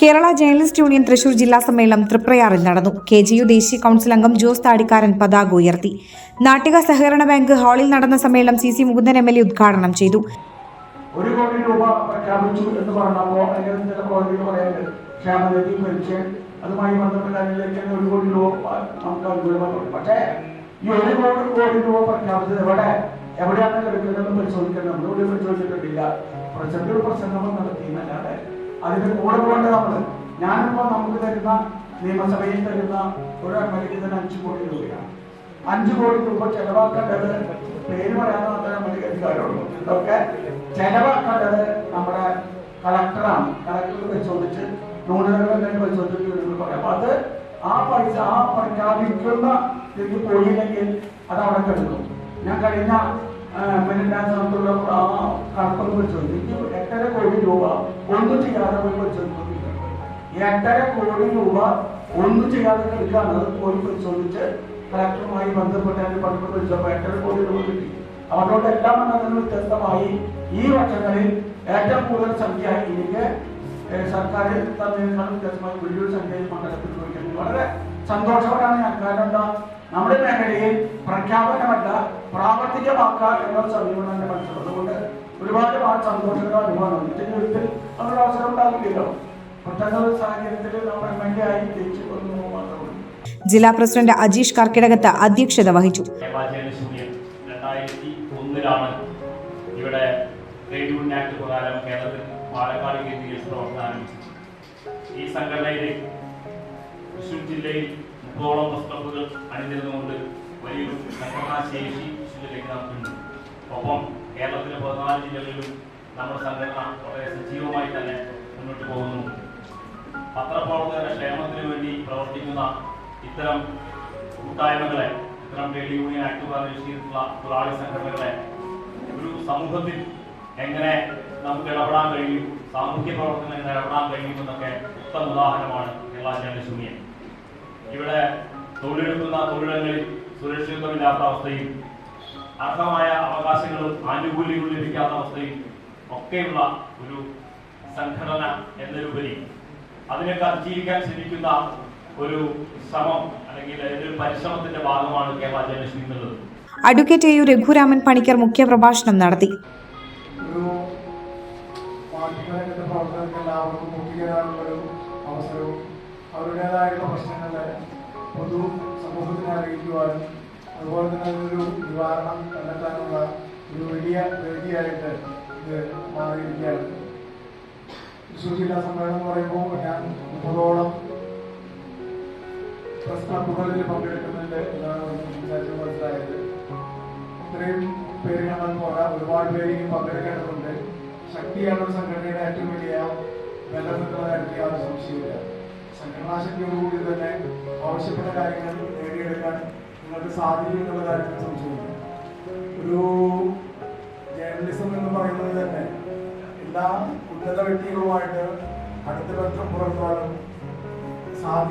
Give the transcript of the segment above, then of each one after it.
Kerala journalist union Thrissur ജില്ലാ സമ്മേളനം തൃപ്രയാറിൽ നടന്നു. കെ ജി യു ദേശീയ കൌൺസിൽ അംഗം ജോസ് താടിക്കാരൻ പതാക ഉയർത്തി. നാട്ടിക സഹകരണ ബാങ്ക് ഹാളിൽ നടന്ന സമ്മേളനം C C Mukundan M L A ഉദ്ഘാടനം ചെയ്തു. ഒരു കോടി രൂപ പ്രഖ്യാപിച്ചു എന്ന് പറഞ്ഞപ്പോൾ അല്ലെങ്കിൽ ചില കോടതികൾ പറയുന്നത് ക്ഷേമനിധി മരിച്ച് അതുമായി ബന്ധപ്പെട്ട അതിലേക്ക് ഒരു കോടി രൂപ നമുക്ക് അനുകൂലമായിട്ടുണ്ട് പക്ഷേ ഈ ഒരു കോടി കോടി രൂപ പ്രഖ്യാപിച്ചത് എവിടെ? എവിടെയാണ് കിടക്കുന്നതെന്ന് പരിശോധിക്കാൻ നമ്മൾ ഇവിടെ പരിശോധിച്ചിട്ടില്ല. പ്രസംഗം നടത്തി എന്നല്ലാതെ അതിന്റെ കൂടെ പോകേണ്ട നമ്മൾ ഞാനിപ്പോ നമുക്ക് തരുന്ന നിയമസഭയിൽ തരുന്ന ഒരു എം തന്നെ അഞ്ചു കോടി രൂപയാണ്. അഞ്ചു കോടി രൂപ ചെലവാക്കേണ്ടത് പേര് പറയാതെ മാത്രമേ നമുക്ക് അധികാരമുള്ളൂ ഇതൊക്കെ ചെലവാക്കേണ്ടത് നമ്മുടെ കളക്ടറാണ്. കളക്ടർ പരിശോധിച്ച് ന്യൂനതകൾ പരിശോധിച്ചു പറയാം. അത് ആ പൈസ ആ പ്രഖ്യാപിക്കുന്ന ഇത് പോയില്ലെങ്കിൽ അത് അവിടെ കിടക്കും. ഞാൻ കഴിഞ്ഞ മിനിറ്റാനത്തുള്ള ആ കണക്കൊന്ന് പരിശോധിച്ചു. ഒന്നും പരിശോധിക്കുന്നില്ല. എട്ടര കോടി രൂപ ഒന്നും ചെയ്യാതെ കിടക്കാണ് അത് പരിശോധിച്ച് കളക്ടറുമായി ബന്ധപ്പെട്ട് അതിന് പണ്ട് എട്ടര കോടി രൂപ കിട്ടി. അതുകൊണ്ട് എല്ലാം വ്യത്യസ്തമായി ഈ വർഷങ്ങളിൽ ഏറ്റവും കൂടുതൽ സംഖ്യ ഏഹ്, സർക്കാർ തന്നതിനേക്കാളും വ്യത്യസ്തമായി വലിയൊരു സംഖ്യയിൽ മണ്ഡലത്തിൽ ചോദിക്കുന്നത് വളരെ സന്തോഷവരാണ് ഞാൻ. കാരണം നമ്മുടെ മേഖലയിൽ പ്രഖ്യാപനമല്ല പ്രാവർത്തികമാക്കുക എന്ന സമീപനം എന്നെ മനസ്സിലുള്ളത്. അതുകൊണ്ട് ഒരുപാട് ആ അനുഭവം നിത്യ ജീവിതത്തിൽ അവസരം ഉണ്ടാകില്ലല്ലോ സാഹചര്യത്തിൽ നമ്മൾ ജയിച്ചു കൊന്നു മാത്രമേ ജില്ലാ പ്രസിഡന്റ് അജീഷ് കർക്കിടകത്ത് അധ്യക്ഷത വഹിച്ചു. ഇവിടെ ട്രേഡ് യൂണിയൻ ആക്ട് പ്രകാരം കേരളത്തിൽ പാലക്കാട് കേന്ദ്രീകരിച്ച് പ്രവർത്തനം. ഈ സംഘടനയിൽ തൃശ്ശൂർ ജില്ലയിൽ മുപ്പതോളം ബസ് അണിനിരുന്നുകൊണ്ട് വലിയൊരു സംഘടനാ ശേഷി തൃശ്ശൂരിലേക്ക് നമുക്കുണ്ട് ഒപ്പം കേരളത്തിലെ പതിനാല് ജില്ലകളിലും നമ്മുടെ സംഘടന വളരെ സജീവമായി തന്നെ മുന്നോട്ട് പോകുന്നു. പത്രപ്രവർത്തകരുടെ ക്ഷേമത്തിന് വേണ്ടി പ്രവർത്തിക്കുന്ന ഇത്തരം കൂട്ടായ്മകളെ ഇത്തരം ട്രേഡ് യൂണിയൻ ആക്ട് പ്രകാരം തൊഴിലാളി സംഘടനകളെ ഒരു സമൂഹത്തിൽ എങ്ങനെ നമുക്ക് ഇടപെടാൻ കഴിയും സാമൂഹ്യ പ്രവർത്തനം എങ്ങനെ ഇടപെടാൻ കഴിയും എന്നൊക്കെ ഉത്തമ ഉദാഹരണമാണ് കേരള സുമിയൻ ഇവിടെ തൊഴിലെടുക്കുന്ന തൊഴിലിടങ്ങളിൽ സുരക്ഷിതത്വമില്ലാത്ത അവസ്ഥയും അർഹമായ അവകാശങ്ങളും ആനുകൂല്യങ്ങളും ലഭിക്കാത്ത അവസ്ഥയും ഒക്കെയുള്ള ഒരു സംഘടന എന്നതിലുപരി അതിനൊക്കെ അതിജീവിക്കാൻ ശ്രമിക്കുന്ന ഒരു ശ്രമം അല്ലെങ്കിൽ ഒരു പരിശ്രമത്തിന്റെ ഭാഗമാണ് കേരള ജനലക്ഷ്മി എന്നുള്ളത്. Advocate A U Raghuraman Panicker മുഖ്യ പ്രഭാഷണം നടത്തി. ഒരു മാധ്യമരംഗത്തെ പ്രവർത്തകർക്ക് എല്ലാവർക്കും അവസരവും അവരുടേതായിട്ടുള്ള പ്രശ്നങ്ങളെ പൊതു സമൂഹത്തിനെ അറിയിക്കുവാനും അതുപോലെ തന്നെ ഒരു നിവാരണം കണ്ടെത്താനുള്ള ഒരു വലിയ വേദിയായിട്ട് ഇത് മാറിയിരിക്കുകയാണ്. തൃശ്ശൂർ ജില്ലാ സമ്മേളനം എന്ന് പറയുമ്പോൾ ഞാൻ മുപ്പതോളം പ്രസ് ക്ലബുകളിൽ പങ്കെടുക്കുന്നുണ്ട് എന്നാണ് സംസാരിച്ച് മനസ്സിലായത്. ഇത്രയും പേര് നമ്മൾ പോരാ ഒരുപാട് പേര് ഇനി പങ്കെടുക്കേണ്ടതുണ്ട്. ശക്തിയാണ് ഒരു സംഘടനയുടെ ഏറ്റവും വലിയ ബലം എന്നുള്ള കാര്യത്തിൽ യാതൊരു സംശയമില്ല സംഘടനാ ശക്തിയോടുകൂടി തന്നെ ആവശ്യപ്പെട്ട കാര്യങ്ങൾ നേടിയെടുക്കാൻ നിങ്ങൾക്ക് സാധിക്കും എന്നുള്ള കാര്യത്തിൽ സംശയമില്ല ഒരു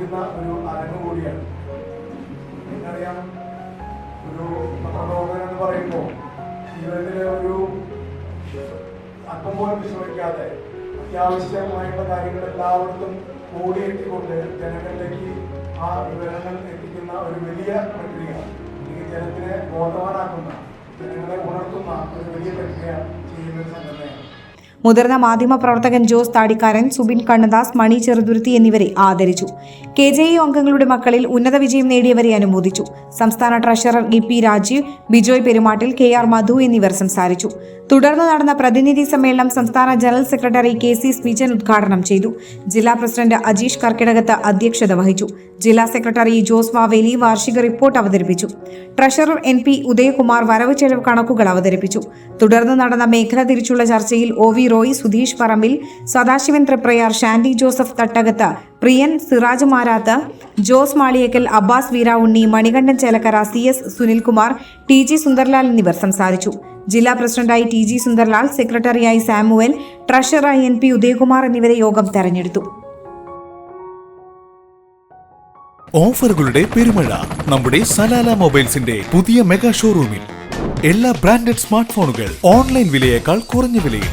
സാധിക്കുന്ന ഒരു അരങ്ങ് കൂടിയാണ്. എനിക്കറിയാം ഒരു പത്രപ്രവർത്തകൻ എന്ന് പറയുമ്പോൾ ജീവിതത്തിലെ ഒരു അല്പം പോലും വിശ്രമിക്കാതെ അത്യാവശ്യമായിട്ടുള്ള കാര്യങ്ങൾ എല്ലായിടത്തും ഓടിയെത്തിക്കൊണ്ട് ജനങ്ങളിലേക്ക് ആ വിവരങ്ങൾ എത്തിക്കുന്ന ഒരു വലിയ പ്രക്രിയ അല്ലെങ്കിൽ ജനത്തിനെ ബോധവാനാക്കുന്ന ജനങ്ങളെ ഉണർത്തുന്ന ഒരു വലിയ പ്രക്രിയ ചെയ്യുന്ന സംഘടനയാണ്. മുതിർന്ന മാധ്യമപ്രവർത്തകൻ ജോസ് താടിക്കാരൻ സുബിൻ കണ്ണദാസ് മണി ചെറുതുരുത്തി എന്നിവരെ ആദരിച്ചു. കെ ജെ ഇ അംഗങ്ങളുടെ മക്കളിൽ ഉന്നത വിജയം നേടിയവരെ അനുമോദിച്ചു. സംസ്ഥാന treasurer E P Rajeev Bijoy Perumattil K R Madhu എന്നിവർ സംസാരിച്ചു. തുടർന്ന് നടന്ന പ്രതിനിധി സമ്മേളനം സംസ്ഥാന general secretary K C Smijan ഉദ്ഘാടനം ചെയ്തു. ജില്ലാ പ്രസിഡന്റ് അജീഷ് കർക്കിടകത്ത് അധ്യക്ഷത വഹിച്ചു. ജില്ലാ സെക്രട്ടറി ജോസ് മാവേലി വാർഷിക റിപ്പോർട്ട് അവതരിപ്പിച്ചു. ട്രഷറർ എൻ പി ഉദയകുമാർ വരവ് ചെലവ് കണക്കുകൾ അവതരിപ്പിച്ചു. തുടർന്ന് നടന്ന മേഖല തിരിച്ചുള്ള ചർച്ചയിൽ O V Roy Sudheesh Parambil Sadasivan Triprayar Shandy Joseph Thattakath Priyan Siraj Marath Jose Maliyakkal Abbas Veeravunni Manikandan Chelakkara C S Sunilkumar T G Sundarlal എന്നിവർ സംസാരിച്ചു. ജില്ലാ പ്രസിഡന്റായി ടി ജി സുന്ദർലാൽ സെക്രട്ടറിയായി സാമുവൽ ട്രഷററായി എൻ പി ഉദയകുമാർ എന്നിവരെ യോഗം തെരഞ്ഞെടുത്തു. ഓഫറുകളുടെ പെരുമഴ നമ്മുടെ സലാല മൊബൈൽസിന്റെ പുതിയ മെഗാ ഷോറൂമിൽ. എല്ലാ ബ്രാൻഡഡ് സ്മാർട്ട് ഫോണുകൾ ഓൺലൈൻ വിലയേക്കാൾ കുറഞ്ഞ വിലയിൽ.